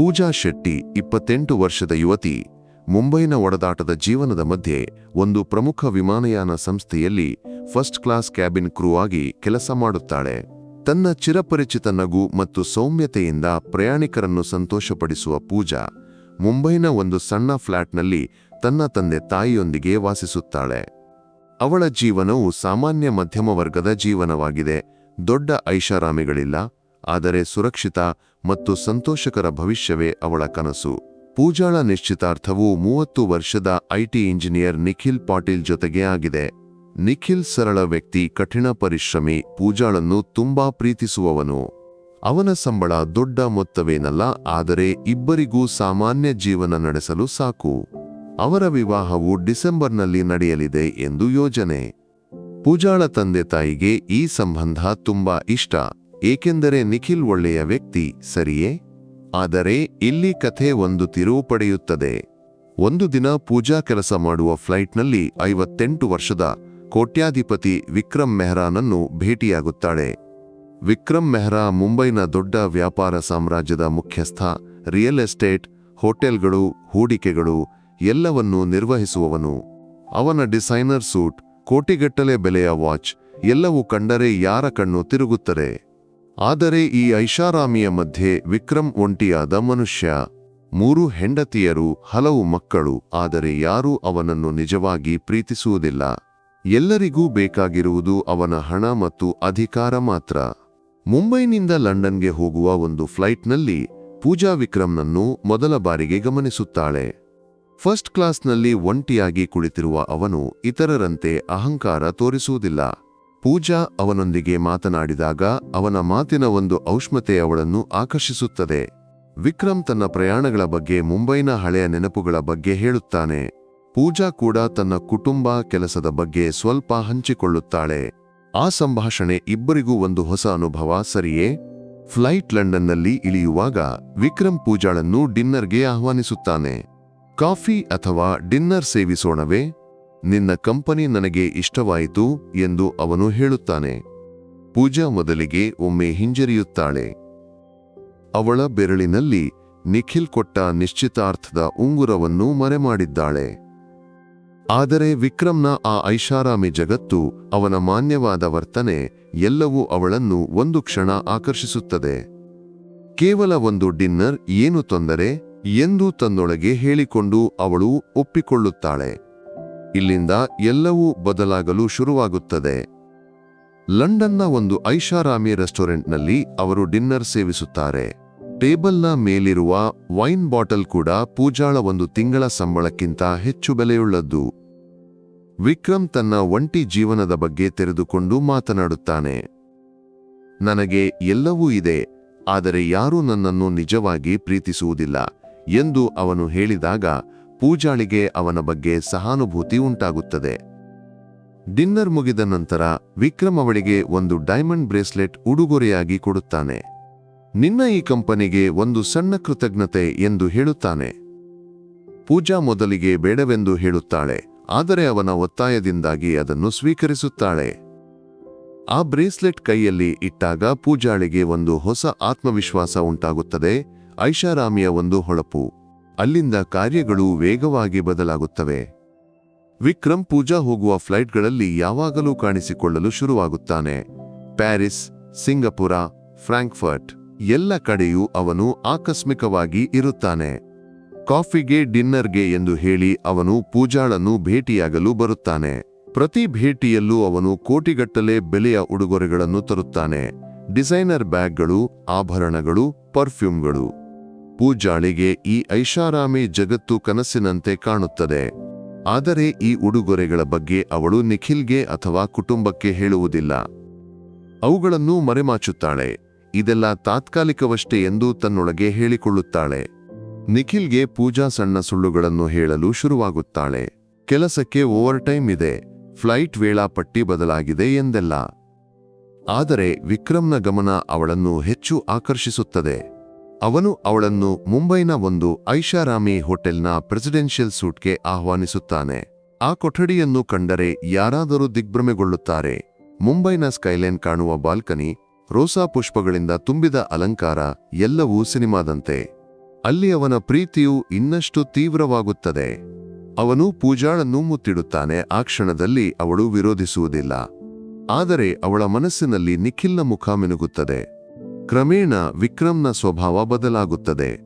ಪೂಜಾ ಶೆಟ್ಟಿ, ಇಪ್ಪತ್ತೆಂಟು ವರ್ಷದ ಯುವತಿ, ಮುಂಬೈನ ಒಡದಾಟದ ಜೀವನದ ಮಧ್ಯೆ ಒಂದು ಪ್ರಮುಖ ವಿಮಾನಯಾನ ಸಂಸ್ಥೆಯಲ್ಲಿ ಫಸ್ಟ್ ಕ್ಲಾಸ್ ಕ್ಯಾಬಿನ್ ಕ್ರೂ ಆಗಿ ಕೆಲಸ ಮಾಡುತ್ತಾಳೆ. ತನ್ನ ಚಿರಪರಿಚಿತ ನಗು ಮತ್ತು ಸೌಮ್ಯತೆಯಿಂದ ಪ್ರಯಾಣಿಕರನ್ನು ಸಂತೋಷಪಡಿಸುವ ಪೂಜಾ, ಮುಂಬೈನ ಒಂದು ಸಣ್ಣ ಫ್ಲಾಟ್ನಲ್ಲಿ ತನ್ನ ತಂದೆ ತಾಯಿಯೊಂದಿಗೆ ವಾಸಿಸುತ್ತಾಳೆ. ಅವಳ ಜೀವನವು ಸಾಮಾನ್ಯ ಮಧ್ಯಮ ವರ್ಗದ ಜೀವನವಾಗಿದೆ, ದೊಡ್ಡ ಐಷಾರಾಮಿಗಳಿಲ್ಲ ಆದರೆ ಸುರಕ್ಷಿತ ಮತ್ತು ಸಂತೋಷಕರ ಭವಿಷ್ಯವೇ ಅವಳ ಕನಸು. ಪೂಜಾಳ ನಿಶ್ಚಿತಾರ್ಥವು ಮೂವತ್ತು ವರ್ಷದ ಐಟಿ ಇಂಜಿನಿಯರ್ ನಿಖಿಲ್ ಪಾಟೀಲ್ ಜೊತೆಗೆ ಆಗಿದೆ. ನಿಖಿಲ್ ಸರಳ ವ್ಯಕ್ತಿ, ಕಠಿಣ ಪರಿಶ್ರಮಿ, ಪೂಜಾಳನ್ನು ತುಂಬಾ ಪ್ರೀತಿಸುವವನು. ಅವನ ಸಂಬಳ ದೊಡ್ಡ ಮೊತ್ತವೇನಲ್ಲ, ಆದರೆ ಇಬ್ಬರಿಗೂ ಸಾಮಾನ್ಯ ಜೀವನ ನಡೆಸಲು ಸಾಕು. ಅವರ ವಿವಾಹವು ಡಿಸೆಂಬರ್ನಲ್ಲಿ ನಡೆಯಲಿದೆ ಎಂದು ಯೋಜನೆ. ಪೂಜಾಳ ತಂದೆ ತಾಯಿಗೆ ಈ ಸಂಬಂಧ ತುಂಬಾ ಇಷ್ಟ. ಏಕೆಂದರೆ ನಿಖಿಲ್ ಒಳ್ಳೆಯ ವ್ಯಕ್ತಿ, ಸರಿಯೇ? ಆದರೆ ಇಲ್ಲಿ ಕಥೆ ಒಂದು ತಿರುವು ಪಡೆಯುತ್ತದೆ. ಒಂದು ದಿನ ಪೂಜಾ ಕೆಲಸ ಮಾಡುವ ಫ್ಲೈಟ್ನಲ್ಲಿ ಐವತ್ತೆಂಟು ವರ್ಷದ ಕೋಟ್ಯಾಧಿಪತಿ ವಿಕ್ರಮ್ ಮೆಹ್ರಾನನ್ನು ಭೇಟಿಯಾಗುತ್ತಾಳೆ. ವಿಕ್ರಮ್ ಮೆಹ್ರಾ ಮುಂಬೈನ ದೊಡ್ಡ ವ್ಯಾಪಾರ ಸಾಮ್ರಾಜ್ಯದ ಮುಖ್ಯಸ್ಥ, ರಿಯಲ್ ಎಸ್ಟೇಟ್, ಹೋಟೆಲ್ಗಳು, ಹೂಡಿಕೆಗಳು ಎಲ್ಲವನ್ನೂ ನಿರ್ವಹಿಸುವವನು. ಅವನ ಡಿಸೈನರ್ ಸೂಟ್, ಕೋಟಿಗಟ್ಟಲೆ ಬೆಲೆಯ ವಾಚ್ ಎಲ್ಲವೂ ಕಂಡರೆ ಯಾರ ಕಣ್ಣು ತಿರುಗುತ್ತದೆ. ಆದರೆ ಈ ಐಷಾರಾಮಿಯ ಮಧ್ಯೆ ವಿಕ್ರಮ್ ಒಂಟಿಯಾದ ಮನುಷ್ಯ. ಮೂರು ಹೆಂಡತಿಯರು, ಹಲವು ಮಕ್ಕಳು, ಆದರೆ ಯಾರೂ ಅವನನ್ನು ನಿಜವಾಗಿ ಪ್ರೀತಿಸುವುದಿಲ್ಲ. ಎಲ್ಲರಿಗೂ ಬೇಕಾಗಿರುವುದು ಅವನ ಹಣ ಮತ್ತು ಅಧಿಕಾರ ಮಾತ್ರ. ಮುಂಬೈನಿಂದ ಲಂಡನ್ಗೆ ಹೋಗುವ ಒಂದು ಫ್ಲೈಟ್ನಲ್ಲಿ ಪೂಜಾ ವಿಕ್ರಮ್ನನ್ನು ಮೊದಲ ಬಾರಿಗೆ ಗಮನಿಸುತ್ತಾಳೆ. ಫಸ್ಟ್ ಕ್ಲಾಸ್ನಲ್ಲಿ ಒಂಟಿಯಾಗಿ ಕುಳಿತಿರುವ ಅವನು ಇತರರಂತೆ ಅಹಂಕಾರ ತೋರಿಸುವುದಿಲ್ಲ. ಪೂಜಾ ಅವನೊಂದಿಗೆ ಮಾತನಾಡಿದಾಗ ಅವನ ಮಾತಿನ ಒಂದು ಔಷ್ಮತೆ ಅವಳನ್ನು ಆಕರ್ಷಿಸುತ್ತದೆ. ವಿಕ್ರಮ್ ತನ್ನ ಪ್ರಯಾಣಗಳ ಬಗ್ಗೆ ಮುಂಬೈನ ಹಳೆಯ ನೆನಪುಗಳ ಬಗ್ಗೆ ಹೇಳುತ್ತಾನೆ. ಪೂಜಾ ಕೂಡ ತನ್ನ ಕುಟುಂಬ ಕೆಲಸದ ಬಗ್ಗೆ ಸ್ವಲ್ಪ ಹಂಚಿಕೊಳ್ಳುತ್ತಾಳೆ. ಆ ಸಂಭಾಷಣೆ ಇಬ್ಬರಿಗೂ ಒಂದು ಹೊಸ ಅನುಭವ ಸರಿಯೇ? ಫ್ಲೈಟ್ ಲಂಡನ್ನಲ್ಲಿ ಇಳಿಯುವಾಗ ವಿಕ್ರಮ್ ಪೂಜಾಳನ್ನು ಡಿನ್ನರ್ಗೆ ಆಹ್ವಾನಿಸುತ್ತಾನೆ. ಕಾಫಿ ಅಥವಾ ಡಿನ್ನರ್ ಸೇವಿಸೋಣವೇ? ನಿನ್ನ ಕಂಪನಿ ನನಗೆ ಇಷ್ಟವಾಯಿತು ಎಂದು ಅವನು ಹೇಳುತ್ತಾನೆ. ಪೂಜಾ ಮೊದಲಿಗೆ ಒಮ್ಮೆ ಹಿಂಜರಿಯುತ್ತಾಳೆ. ಅವಳ ಬೆರಳಿನಲ್ಲಿ ನಿಖಿಲ್ ಕೊಟ್ಟ ನಿಶ್ಚಿತಾರ್ಥದ ಉಂಗುರವನ್ನು ಮರೆಮಾಡಿದ್ದಾಳೆ. ಆದರೆ ವಿಕ್ರಮ್ನ ಆ ಐಷಾರಾಮಿ ಜಗತ್ತು ಅವನ ಮಾನ್ಯವಾದ ವರ್ತನೆ ಎಲ್ಲವೂ ಅವಳನ್ನು ಒಂದು ಕ್ಷಣ ಆಕರ್ಷಿಸುತ್ತದೆ. ಕೇವಲ ಒಂದು ಡಿನ್ನರ್ ಏನು ತೊಂದರೆ? ಎಂದು ತನ್ನೊಳಗೆ ಹೇಳಿಕೊಂಡು ಅವಳು ಒಪ್ಪಿಕೊಳ್ಳುತ್ತಾಳೆ. ಇಲ್ಲಿಂದ ಎಲ್ಲವೂ ಬದಲಾಗಲು ಶುರುವಾಗುತ್ತದೆ. ಲಂಡನ್ನ ಒಂದು ಐಷಾರಾಮಿ ರೆಸ್ಟೋರೆಂಟ್ನಲ್ಲಿ ಅವರು ಡಿನ್ನರ್ ಸೇವಿಸುತ್ತಾರೆ. ಟೇಬಲ್ನ ಮೇಲಿರುವ ವೈನ್ ಬಾಟಲ್ ಕೂಡ ಪೂಜಾಳ ಒಂದು ತಿಂಗಳ ಸಂಬಳಕ್ಕಿಂತ ಹೆಚ್ಚು ಬೆಲೆಯುಳ್ಳದ್ದು. ವಿಕ್ರಮ್ ತನ್ನ ಒಂಟಿ ಜೀವನದ ಬಗ್ಗೆ ತೆರೆದುಕೊಂಡು ಮಾತನಾಡುತ್ತಾನೆ. ನನಗೆ ಎಲ್ಲವೂ ಇದೆ, ಆದರೆ ಯಾರೂ ನನ್ನನ್ನು ನಿಜವಾಗಿ ಪ್ರೀತಿಸುವುದಿಲ್ಲ ಎಂದು ಅವನು ಹೇಳಿದಾಗ ಪೂಜಾಳಿಗೆ ಅವನ ಬಗ್ಗೆ ಸಹಾನುಭೂತಿ ಉಂಟಾಗುತ್ತದೆ. ಡಿನ್ನರ್ ಮುಗಿದ ನಂತರ ವಿಕ್ರಮ್ ಅವಳಿಗೆ ಒಂದು ಡೈಮಂಡ್ ಬ್ರೇಸ್ಲೆಟ್ ಉಡುಗೊರೆಯಾಗಿ ಕೊಡುತ್ತಾನೆ. ನಿನ್ನ ಈ ಕಂಪನಿಗೆ ಒಂದು ಸಣ್ಣ ಕೃತಜ್ಞತೆ ಎಂದು ಹೇಳುತ್ತಾನೆ. ಪೂಜಾ ಮೊದಲಿಗೆ ಬೇಡವೆಂದು ಹೇಳುತ್ತಾಳೆ, ಆದರೆ ಅವನ ಒತ್ತಾಯದಿಂದಾಗಿ ಅದನ್ನು ಸ್ವೀಕರಿಸುತ್ತಾಳೆ. ಆ ಬ್ರೇಸ್ಲೆಟ್ ಕೈಯಲ್ಲಿ ಇಟ್ಟಾಗ ಪೂಜಾಳಿಗೆ ಒಂದು ಹೊಸ ಆತ್ಮವಿಶ್ವಾಸ ಉಂಟಾಗುತ್ತದೆ, ಐಷಾರಾಮಿಯ ಒಂದು ಹೊಳಪು. ಅಲ್ಲಿಂದ ಕಾರ್ಯಗಳು ವೇಗವಾಗಿ ಬದಲಾಗುತ್ತವೆ. ವಿಕ್ರಮ್ ಪೂಜಾ ಹೋಗುವ ಫ್ಲೈಟ್ಗಳಲ್ಲಿ ಯಾವಾಗಲೂ ಕಾಣಿಸಿಕೊಳ್ಳಲು ಶುರುವಾಗುತ್ತಾನೆ. ಪ್ಯಾರಿಸ್, ಸಿಂಗಪುರ, ಫ್ರಾಂಕ್ಫರ್ಟ್ ಎಲ್ಲ ಕಡೆಯೂ ಅವನು ಆಕಸ್ಮಿಕವಾಗಿ ಇರುತ್ತಾನೆ. ಕಾಫಿಗೆ, ಡಿನ್ನರ್ಗೆ ಎಂದು ಹೇಳಿ ಅವನು ಪೂಜಾಳನ್ನು ಭೇಟಿಯಾಗಲು ಬರುತ್ತಾನೆ. ಪ್ರತಿ ಭೇಟಿಯಲ್ಲೂ ಅವನು ಕೋಟಿಗಟ್ಟಲೆ ಬೆಲೆಯ ಉಡುಗೊರೆಗಳನ್ನು ತರುತ್ತಾನೆ. ಡಿಸೈನರ್ ಬ್ಯಾಗ್ಗಳು, ಆಭರಣಗಳು, ಪರ್ಫ್ಯೂಮ್ಗಳು. ಪೂಜಾಳಿಗೆ ಈ ಐಷಾರಾಮಿ ಜಗತ್ತು ಕನಸಿನಂತೆ ಕಾಣುತ್ತದೆ. ಆದರೆ ಈ ಉಡುಗೊರೆಗಳ ಬಗ್ಗೆ ಅವಳು ನಿಖಿಲ್ಗೆ ಅಥವಾ ಕುಟುಂಬಕ್ಕೆ ಹೇಳುವುದಿಲ್ಲ. ಅವುಗಳನ್ನು ಮರೆಮಾಚುತ್ತಾಳೆ. ಇದೆಲ್ಲ ತಾತ್ಕಾಲಿಕವಷ್ಟೇ ಎಂದು ತನ್ನೊಳಗೆ ಹೇಳಿಕೊಳ್ಳುತ್ತಾಳೆ. ನಿಖಿಲ್ಗೆ ಪೂಜಾ ಸಣ್ಣ ಸುಳ್ಳುಗಳನ್ನು ಹೇಳಲು ಶುರುವಾಗುತ್ತಾಳೆ. ಕೆಲಸಕ್ಕೆ ಓವರ್ ಟೈಮ್ ಇದೆ. ಫ್ಲೈಟ್ ವೇಳಾಪಟ್ಟಿ ಬದಲಾಗಿದೆ ಎಂದೆಲ್ಲ. ಆದರೆ ವಿಕ್ರಮ್ನ ಗಮನ ಅವಳನ್ನು ಹೆಚ್ಚು ಆಕರ್ಷಿಸುತ್ತದೆ. ಅವನು ಅವಳನ್ನು ಮುಂಬೈನ ಒಂದು ಐಷಾರಾಮಿ ಹೋಟೆಲ್ನ ಪ್ರೆಸಿಡೆನ್ಷಿಯಲ್ ಸೂಟ್ಗೆ ಆಹ್ವಾನಿಸುತ್ತಾನೆ. ಆ ಕೊಠಡಿಯನ್ನು ಕಂಡರೆ ಯಾರಾದರೂ ದಿಗ್ಭ್ರಮೆಗೊಳ್ಳುತ್ತಾರೆ. ಮುಂಬೈನ ಸ್ಕೈಲೈನ್ ಕಾಣುವ ಬಾಲ್ಕನಿ, ರೋಸಾ ಪುಷ್ಪಗಳಿಂದ ತುಂಬಿದ ಅಲಂಕಾರ ಎಲ್ಲವೂ ಸಿನಿಮಾದಂತೆ. ಅಲ್ಲಿ ಅವನ ಪ್ರೀತಿಯು ಇನ್ನಷ್ಟು ತೀವ್ರವಾಗುತ್ತದೆ. ಅವನು ಪೂಜಾಳನ್ನು ಮುತ್ತಿಡುತ್ತಾನೆ, ಆ ಕ್ಷಣದಲ್ಲಿ ಅವಳು ವಿರೋಧಿಸುವುದಿಲ್ಲ. ಆದರೆ ಅವಳ ಮನಸ್ಸಿನಲ್ಲಿ ನಿಖಿಲ್ನ ಮುಖ ಮಿನುಗುತ್ತದೆ. ಕ್ರಮೇಣ ವಿಕ್ರಮ್ನ ಸ್ವಭಾವ ಬದಲಾಗುತ್ತದೆ.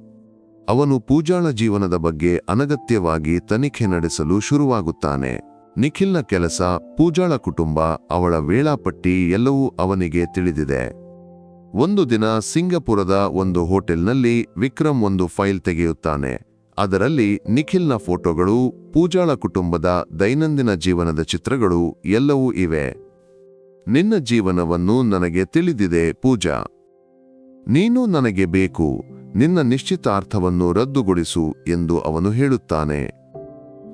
ಅವನು ಪೂಜಾಳ ಜೀವನದ ಬಗ್ಗೆ ಅನಗತ್ಯವಾಗಿ ತನಿಖೆ ನಡೆಸಲು ಶುರುವಾಗುತ್ತಾನೆ. ನಿಖಿಲ್ನ ಕೆಲಸ, ಪೂಜಾಳ ಕುಟುಂಬ, ಅವಳ ವೇಳಾಪಟ್ಟಿ ಎಲ್ಲವೂ ಅವನಿಗೆ ತಿಳಿದಿದೆ. ಒಂದು ದಿನ ಸಿಂಗಪುರದ ಒಂದು ಹೋಟೆಲ್ನಲ್ಲಿ ವಿಕ್ರಮ್ ಒಂದು ಫೈಲ್ ತೆಗೆಯುತ್ತಾನೆ. ಅದರಲ್ಲಿ ನಿಖಿಲ್ನ ಫೋಟೋಗಳು, ಪೂಜಾಳ ಕುಟುಂಬದ ದೈನಂದಿನ ಜೀವನದ ಚಿತ್ರಗಳು ಎಲ್ಲವೂ ಇವೆ. ನಿನ್ನ ಜೀವನವನ್ನು ನನಗೆ ತಿಳಿದಿದೆ ಪೂಜಾ. ನೀನು ನನಗೆ ಬೇಕು, ನಿನ್ನ ನಿಶ್ಚಿತಾರ್ಥವನ್ನು ರದ್ದುಗೊಳಿಸು ಎಂದು ಅವನು ಹೇಳುತ್ತಾನೆ.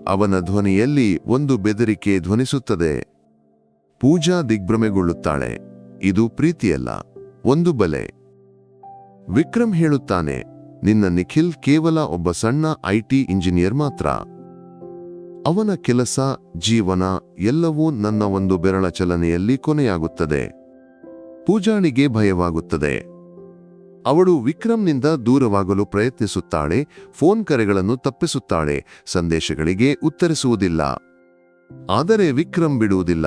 ಅವನ ಧ್ವನಿಯಲ್ಲಿ ಒಂದು ಬೆದರಿಕೆ ಧ್ವನಿಸುತ್ತದೆ. ಪೂಜಾ ದಿಗ್ಭ್ರಮೆಗೊಳ್ಳುತ್ತಾಳೆ. ಇದು ಪ್ರೀತಿಯಲ್ಲ, ಒಂದು ಬಲೆ. ವಿಕ್ರಮ್ ಹೇಳುತ್ತಾನೆ, ನಿನ್ನ ನಿಖಿಲ್ ಕೇವಲ ಒಬ್ಬ ಸಣ್ಣ ಐಟಿ ಇಂಜಿನಿಯರ್ ಮಾತ್ರ. ಅವನ ಕೆಲಸ, ಜೀವನ, ಎಲ್ಲವೂ ನನ್ನ ಒಂದು ಬೆರಳ ಚಲನೆಯಲ್ಲಿ ಕೊನೆಯಾಗುತ್ತದೆ. ಪೂಜಾಳಿಗೆ ಭಯವಾಗುತ್ತದೆ. ಅವಳು ವಿಕ್ರಮ್ನಿಂದ ದೂರವಾಗಲು ಪ್ರಯತ್ನಿಸುತ್ತಾಳೆ, ಫೋನ್ ಕರೆಗಳನ್ನು ತಪ್ಪಿಸುತ್ತಾಳೆ, ಸಂದೇಶಗಳಿಗೆ ಉತ್ತರಿಸುವುದಿಲ್ಲ. ಆದರೆ ವಿಕ್ರಮ್ ಬಿಡುವುದಿಲ್ಲ.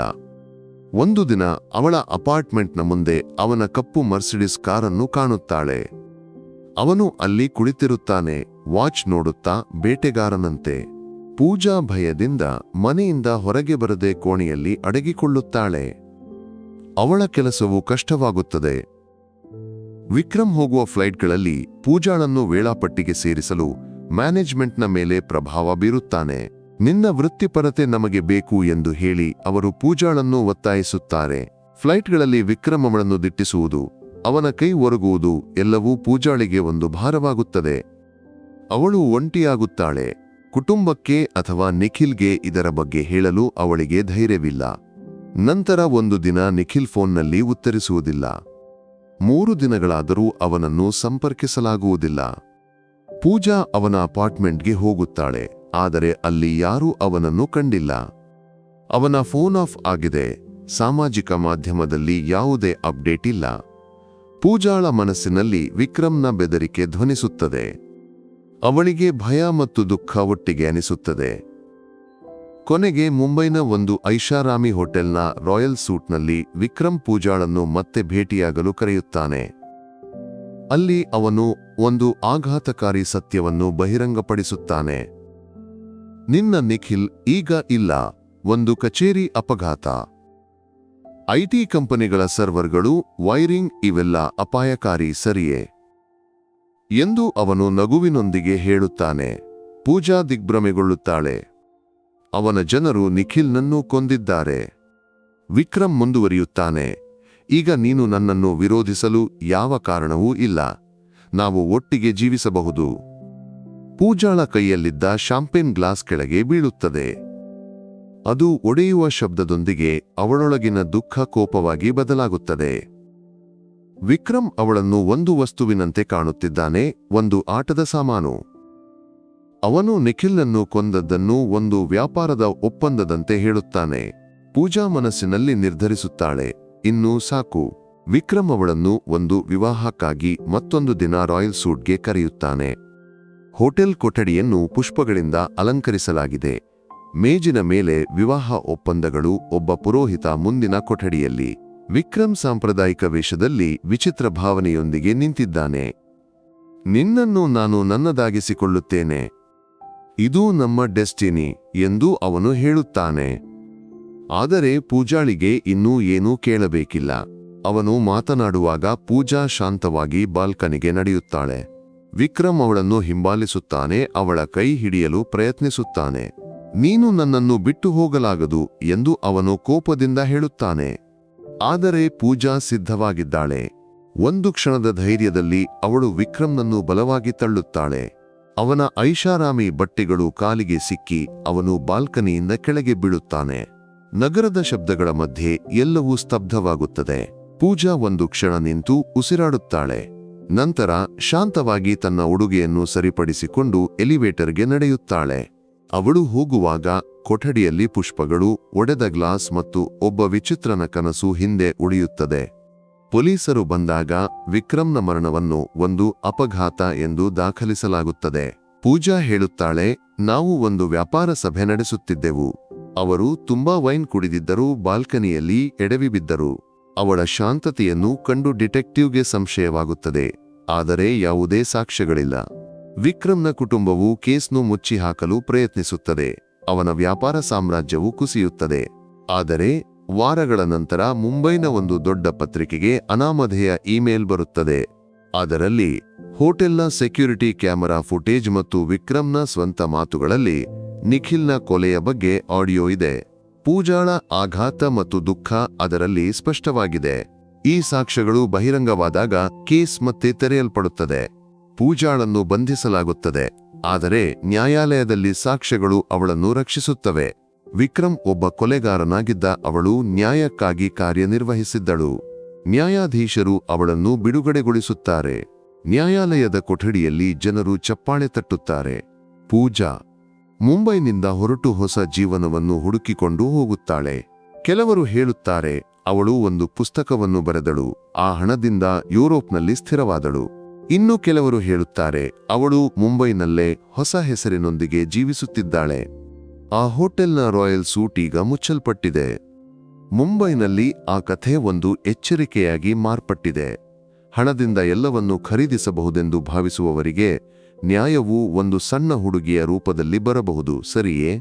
ಒಂದು ದಿನ ಅವಳ ಅಪಾರ್ಟ್ಮೆಂಟ್ನ ಮುಂದೆ ಅವನ ಕಪ್ಪು ಮರ್ಸಿಡಿಸ್ ಕಾರನ್ನು ಕಾಣುತ್ತಾಳೆ. ಅವನು ಅಲ್ಲಿ ಕುಳಿತಿರುತ್ತಾನೆ, ವಾಚ್ ನೋಡುತ್ತಾ ಬೇಟೆಗಾರನಂತೆ. ಪೂಜಾ ಭಯದಿಂದ ಮನೆಯಿಂದ ಹೊರಗೆ ಬರದೆ ಕೋಣೆಯಲ್ಲಿ ಅಡಗಿಕೊಳ್ಳುತ್ತಾಳೆ. ಅವಳ ಕೆಲಸವು ಕಷ್ಟವಾಗುತ್ತದೆ. ವಿಕ್ರಮ್ ಹೋಗುವ ಫ್ಲೈಟ್ಗಳಲ್ಲಿ ಪೂಜಾಳನ್ನು ವೇಳಾಪಟ್ಟಿಗೆ ಸೇರಿಸಲು ಮ್ಯಾನೇಜ್ಮೆಂಟ್ನ ಮೇಲೆ ಪ್ರಭಾವ ಬೀರುತ್ತಾನೆ. ನಿನ್ನ ವೃತ್ತಿಪರತೆ ನಮಗೆ ಬೇಕು ಎಂದು ಹೇಳಿ ಅವರು ಪೂಜಾಳನ್ನು ಒತ್ತಾಯಿಸುತ್ತಾರೆ. ಫ್ಲೈಟ್ಗಳಲ್ಲಿ ವಿಕ್ರಮ್ ಅವಳನ್ನು ದಿಟ್ಟಿಸುವುದು, ಅವನ ಕೈ ಒರಗುವುದು ಎಲ್ಲವೂ ಪೂಜಾಳಿಗೆ ಒಂದು ಭಾರವಾಗುತ್ತದೆ. ಅವಳು ಒಂಟಿಯಾಗುತ್ತಾಳೆ. ಕುಟುಂಬಕ್ಕೆ ಅಥವಾ ನಿಖಿಲ್ಗೆ ಇದರ ಬಗ್ಗೆ ಹೇಳಲು ಅವಳಿಗೆ ಧೈರ್ಯವಿಲ್ಲ. ನಂತರ ಒಂದು ದಿನ ನಿಖಿಲ್ ಫೋನ್ನಲ್ಲಿ ಉತ್ತರಿಸುವುದಿಲ್ಲ. ಮೂರು ದಿನಗಳಾದರೂ ಅವನನ್ನು ಸಂಪರ್ಕಿಸಲಾಗುವುದಿಲ್ಲ. ಪೂಜಾ ಅವನ ಅಪಾರ್ಟ್ಮೆಂಟ್ಗೆ ಹೋಗುತ್ತಾಳೆ, ಆದರೆ ಅಲ್ಲಿ ಯಾರೂ ಅವನನ್ನು ಕಂಡಿಲ್ಲ. ಅವನ ಫೋನ್ ಆಫ್ ಆಗಿದೆ, ಸಾಮಾಜಿಕ ಮಾಧ್ಯಮದಲ್ಲಿ ಯಾವುದೇ ಅಪ್ಡೇಟ್ ಇಲ್ಲ. ಪೂಜಾಳ ಮನಸ್ಸಿನಲ್ಲಿ ವಿಕ್ರಮ್ನ ಬೆದರಿಕೆ ಧ್ವನಿಸುತ್ತದೆ. ಅವಳಿಗೆ ಭಯ ಮತ್ತು ದುಃಖ ಒಟ್ಟಿಗೆ ಅನಿಸುತ್ತದೆ. ಕೊನೆಗೆ ಮುಂಬೈನ ಒಂದು ಐಷಾರಾಮಿ ಹೋಟೆಲ್ನ ರಾಯಲ್ ಸೂಟ್ನಲ್ಲಿ ವಿಕ್ರಮ್ ಪೂಜಾಳನ್ನು ಮತ್ತೆ ಭೇಟಿಯಾಗಲು ಕರೆಯುತ್ತಾನೆ. ಅಲ್ಲಿ ಅವನು ಒಂದು ಆಘಾತಕಾರಿ ಸತ್ಯವನ್ನು ಬಹಿರಂಗಪಡಿಸುತ್ತಾನೆ. ನಿನ್ನ ನಿಖಿಲ್ ಈಗ ಇಲ್ಲ, ಒಂದು ಕಚೇರಿ ಅಪಘಾತ. ಐಟಿ ಕಂಪನಿಗಳ ಸರ್ವರ್ಗಳು, ವೈರಿಂಗ್ ಇವೆಲ್ಲ ಅಪಾಯಕಾರಿ ಸರಿಯೇ? ಎಂದು ಅವನು ನಗುವಿನೊಂದಿಗೆ ಹೇಳುತ್ತಾನೆ. ಪೂಜಾ ದಿಗ್ಭ್ರಮೆಗೊಳ್ಳುತ್ತಾಳೆ. ಅವನ ಜನರು ನಿಖಿಲ್ನನ್ನು ಕೊಂದಿದ್ದಾರೆ. ವಿಕ್ರಮ್ ಮುಂದುವರಿಯುತ್ತಾನೆ. ಈಗ ನೀನು ನನ್ನನ್ನು ವಿರೋಧಿಸಲು ಯಾವ ಕಾರಣವೂ ಇಲ್ಲ. ನಾವು ಒಟ್ಟಿಗೆ ಜೀವಿಸಬಹುದು. ಪೂಜಾಳ ಕೈಯಲ್ಲಿದ್ದ ಶಾಂಪೇನ್ ಗ್ಲಾಸ್ ಕೆಳಗೆ ಬೀಳುತ್ತದೆ. ಅದು ಒಡೆಯುವ ಶಬ್ದದೊಂದಿಗೆ ಅವಳೊಳಗಿನ ದುಃಖ ಕೋಪವಾಗಿ ಬದಲಾಗುತ್ತದೆ. ವಿಕ್ರಮ್ ಅವಳನ್ನು ಒಂದು ವಸ್ತುವಿನಂತೆ ಕಾಣುತ್ತಿದ್ದಾನೆ, ಒಂದು ಆಟದ ಸಾಮಾನು. ಅವನು ನಿಖಿಲ್ನನ್ನು ಕೊಂದದ್ದನ್ನು ಒಂದು ವ್ಯಾಪಾರದ ಒಪ್ಪಂದದಂತೆ ಹೇಳುತ್ತಾನೆ. ಪೂಜಾ ಮನಸ್ಸಿನಲ್ಲಿ ನಿರ್ಧರಿಸುತ್ತಾಳೆ. ಇನ್ನೂ ಸಾಕು. ವಿಕ್ರಮ್ ಅವಳನ್ನು ಒಂದು ವಿವಾಹಕ್ಕಾಗಿ ಮತ್ತೊಂದು ದಿನ ರಾಯಲ್ ಸೂಟ್ಗೆ ಕರೆಯುತ್ತಾನೆ. ಹೋಟೆಲ್ ಕೊಠಡಿಯನ್ನು ಪುಷ್ಪಗಳಿಂದ ಅಲಂಕರಿಸಲಾಗಿದೆ. ಮೇಜಿನ ಮೇಲೆ ವಿವಾಹ ಒಪ್ಪಂದಗಳು ಒಬ್ಬ ಪುರೋಹಿತ ಮುಂದಿನ ಕೊಠಡಿಯಲ್ಲಿ. ವಿಕ್ರಮ್ ಸಾಂಪ್ರದಾಯಿಕ ವೇಷದಲ್ಲಿ ವಿಚಿತ್ರ ಭಾವನೆಯೊಂದಿಗೆ ನಿಂತಿದ್ದಾನೆ. ನಿನ್ನನ್ನು ನಾನು ನನ್ನದಾಗಿಸಿಕೊಳ್ಳುತ್ತೇನೆ. ಇದು ನಮ್ಮ ಡೆಸ್ಟಿನಿ ಎಂದು ಅವನು ಹೇಳುತ್ತಾನೆ. ಆದರೆ ಪೂಜಾಳಿಗೆ ಇನ್ನೂ ಏನೂ ಕೇಳಬೇಕಿಲ್ಲ. ಅವನು ಮಾತನಾಡುವಾಗ ಪೂಜಾ ಶಾಂತವಾಗಿ ಬಾಲ್ಕನಿಗೆ ನಡೆಯುತ್ತಾಳೆ. ವಿಕ್ರಮ್ ಅವಳನ್ನು ಹಿಂಬಾಲಿಸುತ್ತಾನೆ, ಅವಳ ಕೈ ಹಿಡಿಯಲು ಪ್ರಯತ್ನಿಸುತ್ತಾನೆ. ನೀನು ನನ್ನನ್ನು ಬಿಟ್ಟು ಹೋಗಲಾಗದು ಎಂದು ಅವನು ಕೋಪದಿಂದ ಹೇಳುತ್ತಾನೆ. ಆದರೆ ಪೂಜಾ ಸಿದ್ಧವಾಗಿದ್ದಾಳೆ. ಒಂದು ಕ್ಷಣದ ಧೈರ್ಯದಲ್ಲಿ ಅವಳು ವಿಕ್ರಮ್ನನ್ನು ಬಲವಾಗಿ ತಳ್ಳುತ್ತಾಳೆ. ಅವನ ಐಷಾರಾಮಿ ಬಟ್ಟೆಗಳು ಕಾಲಿಗೆ ಸಿಕ್ಕಿ ಅವನು ಬಾಲ್ಕನಿಯಿಂದ ಕೆಳಗೆ ಬೀಳುತ್ತಾನೆ. ನಗರದ ಶಬ್ದಗಳ ಮಧ್ಯೆ ಎಲ್ಲವೂ ಸ್ತಬ್ಧವಾಗುತ್ತದೆ. ಪೂಜಾ ಒಂದು ಕ್ಷಣ ನಿಂತು ಉಸಿರಾಡುತ್ತಾಳೆ. ನಂತರ ಶಾಂತವಾಗಿ ತನ್ನ ಉಡುಗೆಯನ್ನು ಸರಿಪಡಿಸಿಕೊಂಡು ಎಲಿವೇಟರ್ಗೆ ನಡೆಯುತ್ತಾಳೆ. ಅವಳು ಹೋಗುವಾಗ ಕೊಠಡಿಯಲ್ಲಿ ಪುಷ್ಪಗಳು, ಒಡೆದ ಗ್ಲಾಸ್ ಮತ್ತು ಒಬ್ಬ ವಿಚಿತ್ರನ ಕನಸು ಹಿಂದೆ ಉಳಿಯುತ್ತದೆ. ಪೊಲೀಸರು ಬಂದಾಗ ವಿಕ್ರಮ್ನ ಮರಣವನ್ನು ಒಂದು ಅಪಘಾತ ಎಂದು ದಾಖಲಿಸಲಾಗುತ್ತದೆ. ಪೂಜಾ ಹೇಳುತ್ತಾಳೆ, ನಾವು ಒಂದು ವ್ಯಾಪಾರ ಸಭೆ ನಡೆಸುತ್ತಿದ್ದೆವು. ಅವರು ತುಂಬಾ ವೈನ್ ಕುಡಿದಿದ್ದರೂ ಬಾಲ್ಕನಿಯಲ್ಲಿ ಎಡವಿ ಬಿದ್ದರು. ಅವಳ ಶಾಂತತೆಯನ್ನು ಕಂಡು ಡಿಟೆಕ್ಟಿವ್ಗೆ ಸಂಶಯವಾಗುತ್ತದೆ. ಆದರೆ ಯಾವುದೇ ಸಾಕ್ಷ್ಯಗಳಿಲ್ಲ. ವಿಕ್ರಮ್ನ ಕುಟುಂಬವು ಕೇಸ್ನು ಮುಚ್ಚಿಹಾಕಲು ಪ್ರಯತ್ನಿಸುತ್ತದೆ. ಅವನ ವ್ಯಾಪಾರ ಸಾಮ್ರಾಜ್ಯವು ಕುಸಿಯುತ್ತದೆ. ಆದರೆ ವಾರಗಳ ನಂತರ ಮುಂಬೈನ ಒಂದು ದೊಡ್ಡ ಪತ್ರಿಕೆಗೆ ಅನಾಮಧೇಯ ಇಮೇಲ್ ಬರುತ್ತದೆ. ಅದರಲ್ಲಿ, ಹೋಟೆಲ್ನ ಸೆಕ್ಯೂರಿಟಿ ಕ್ಯಾಮೆರಾ ಫುಟೇಜ್ ಮತ್ತು ವಿಕ್ರಮ್ನ ಸ್ವಂತ ಮಾತುಗಳಲ್ಲಿ ನಿಖಿಲ್ನ ಕೊಲೆಯ ಬಗ್ಗೆ ಆಡಿಯೋ ಇದೆ. ಪೂಜಾಳ ಆಘಾತ ಮತ್ತು ದುಃಖ ಅದರಲ್ಲಿ ಸ್ಪಷ್ಟವಾಗಿದೆ. ಈ ಸಾಕ್ಷ್ಯಗಳು ಬಹಿರಂಗವಾದಾಗ ಕೇಸ್ ಮತ್ತೆ ತೆರೆಯಲ್ಪಡುತ್ತದೆ. ಪೂಜಾಳನ್ನು ಬಂಧಿಸಲಾಗುತ್ತದೆ. ಆದರೆ ನ್ಯಾಯಾಲಯದಲ್ಲಿ ಸಾಕ್ಷ್ಯಗಳು ಅವಳನ್ನು ರಕ್ಷಿಸುತ್ತವೆ. ವಿಕ್ರಮ್ ಒಬ್ಬ ಕೊಲೆಗಾರನಾಗಿದ್ದ ಅವಳು ನ್ಯಾಯಕ್ಕಾಗಿ ಕಾರ್ಯನಿರ್ವಹಿಸಿದ್ದಳು. ನ್ಯಾಯಾಧೀಶರು ಅವಳನ್ನು ಬಿಡುಗಡೆಗೊಳಿಸುತ್ತಾರೆ. ನ್ಯಾಯಾಲಯದ ಕೊಠಡಿಯಲ್ಲಿ ಜನರು ಚಪ್ಪಾಳೆ ತಟ್ಟುತ್ತಾರೆ. ಪೂಜಾ ಮುಂಬೈನಿಂದ ಹೊರಟು ಹೊಸ ಜೀವನವನ್ನು ಹುಡುಕಿಕೊಂಡು ಹೋಗುತ್ತಾಳೆ. ಕೆಲವರು ಹೇಳುತ್ತಾರೆ, ಅವಳು ಒಂದು ಪುಸ್ತಕವನ್ನು ಬರೆದಳು, ಆ ಹಣದಿಂದ ಯುರೋಪ್ನಲ್ಲಿ ಸ್ಥಿರವಾದಳು. ಇನ್ನು ಕೆಲವರು ಹೇಳುತ್ತಾರೆ, ಅವಳು ಮುಂಬೈನಲ್ಲೇ ಹೊಸ ಹೆಸರಿನೊಂದಿಗೆ ಜೀವಿಸುತ್ತಿದ್ದಾಳೆ. ಆ ಹೋಟೆಲ್ನ ರಾಯಲ್ ಸೂಟ್ ಈಗ ಮುಚ್ಚಲ್ಪಟ್ಟಿದೆ. ಮುಂಬೈನಲ್ಲಿ ಆ ಕಥೆ ಒಂದು ಎಚ್ಚರಿಕೆಯಾಗಿ ಮಾರ್ಪಟ್ಟಿದೆ. ಹಣದಿಂದ ಎಲ್ಲವನ್ನೂ ಖರೀದಿಸಬಹುದೆಂದು ಭಾವಿಸುವವರಿಗೆ ನ್ಯಾಯವು ಒಂದು ಸಣ್ಣ ಹುಡುಗಿಯ ರೂಪದಲ್ಲಿ ಬರಬಹುದು, ಸರಿಯೇ?